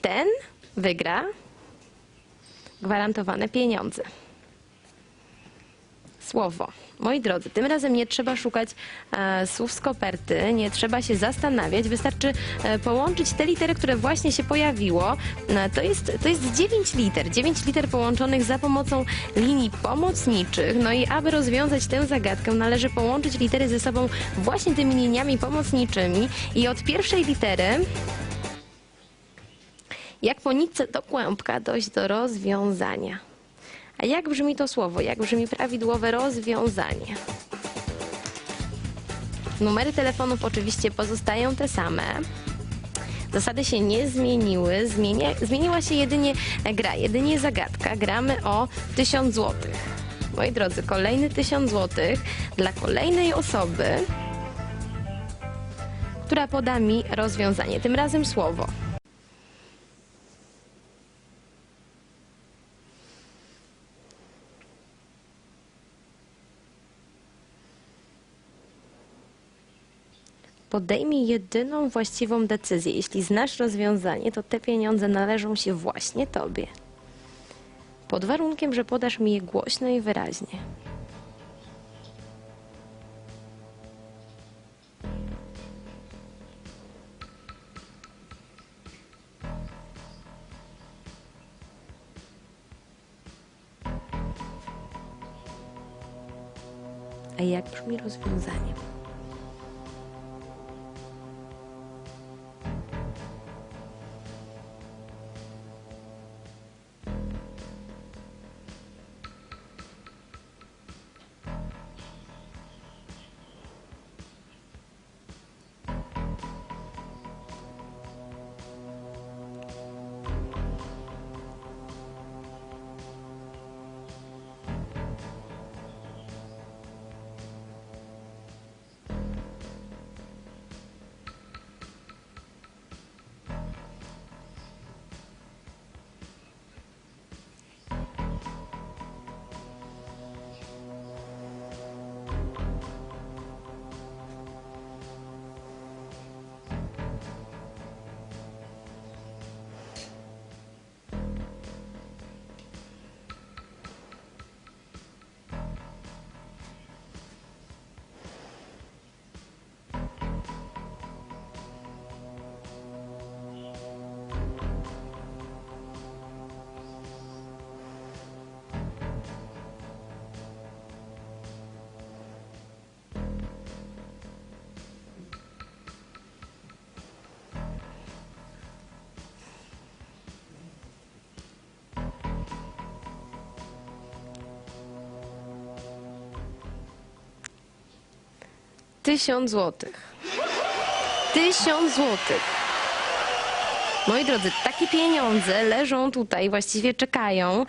ten wygra gwarantowane pieniądze. Słowo. Moi drodzy, tym razem nie trzeba szukać e, słów z koperty, nie trzeba się zastanawiać, wystarczy e, połączyć te litery, które właśnie się pojawiło. E, to, jest, to jest 9 liter, 9 liter połączonych za pomocą linii pomocniczych. No i aby rozwiązać tę zagadkę, należy połączyć litery ze sobą właśnie tymi liniami pomocniczymi i od pierwszej litery jak po nitce do kłębka dojść do rozwiązania. A jak brzmi to słowo? Jak brzmi prawidłowe rozwiązanie? Numery telefonów oczywiście pozostają te same. Zasady się nie zmieniły. Zmienia, zmieniła się jedynie gra, jedynie zagadka. Gramy o 1000 złotych. Moi drodzy, kolejny 1000 złotych dla kolejnej osoby, która poda mi rozwiązanie. Tym razem słowo. Podejmij jedyną właściwą decyzję. Jeśli znasz rozwiązanie, to te pieniądze należą się właśnie tobie. Pod warunkiem, że podasz mi je głośno i wyraźnie. A jak brzmi rozwiązanie? Tysiąc złotych. Tysiąc złotych. Moi drodzy, takie pieniądze leżą tutaj, właściwie czekają